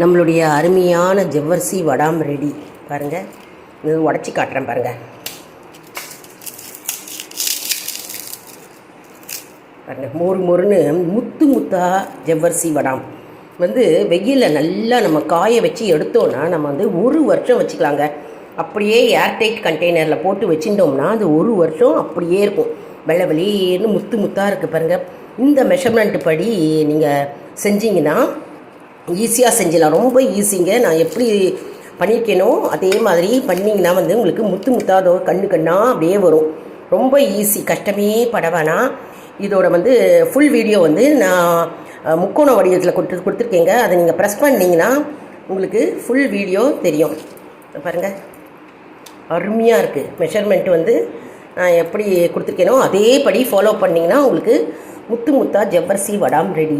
நம்மளுடைய அருமையான ஜவ்வரிசி வடாம் ரெடி. பாருங்கள் இது உடச்சி காட்டுறேன் பாருங்கள் பாருங்கள் மொறு மொறுன்னு முத்து முத்தா ஜவ்வரிசி வடாம். வந்து வெயிலில் நல்லா நம்ம காய வச்சு எடுத்தோன்னா நம்ம வந்து ஒரு வருஷம் வச்சுக்கலாங்க. அப்படியே ஏர்டைட் கண்டெய்னரில் போட்டு வச்சுட்டோம்னா அது ஒரு வருஷம் அப்படியே இருக்கும். வெள்ளை வெளியேன்னு முத்து முத்தாக இருக்குது பாருங்கள் இந்த மெஷர்மெண்ட் படி நீங்கள் செஞ்சீங்கன்னா ஈஸியாக செஞ்சிடலாம். ரொம்ப ஈஸிங்க. நான் எப்படி பண்ணியிருக்கேனோ அதே மாதிரி பண்ணிங்கன்னா வந்து உங்களுக்கு முத்து முத்தாதோ கண்ணு கண்ணாக அப்படியே வரும். ரொம்ப ஈஸி. கஷ்டமே பட இதோட வந்து ஃபுல் வீடியோ வந்து நான் முக்கோண வடிவத்தில் கொடுத்து கொடுத்துருக்கேங்க. அதை நீங்கள் ப்ரெஸ் பண்ணிங்கன்னா உங்களுக்கு ஃபுல் வீடியோ தெரியும். பாருங்கள் அருமையாக இருக்குது மெஷர்மெண்ட் வந்து நான் எப்படி கொடுத்துருக்கேனோ அதே படி ஃபாலோ பண்ணிங்கன்னா உங்களுக்கு முத்து முத்தா ஜவ்வரிசி வடாம் ரெடி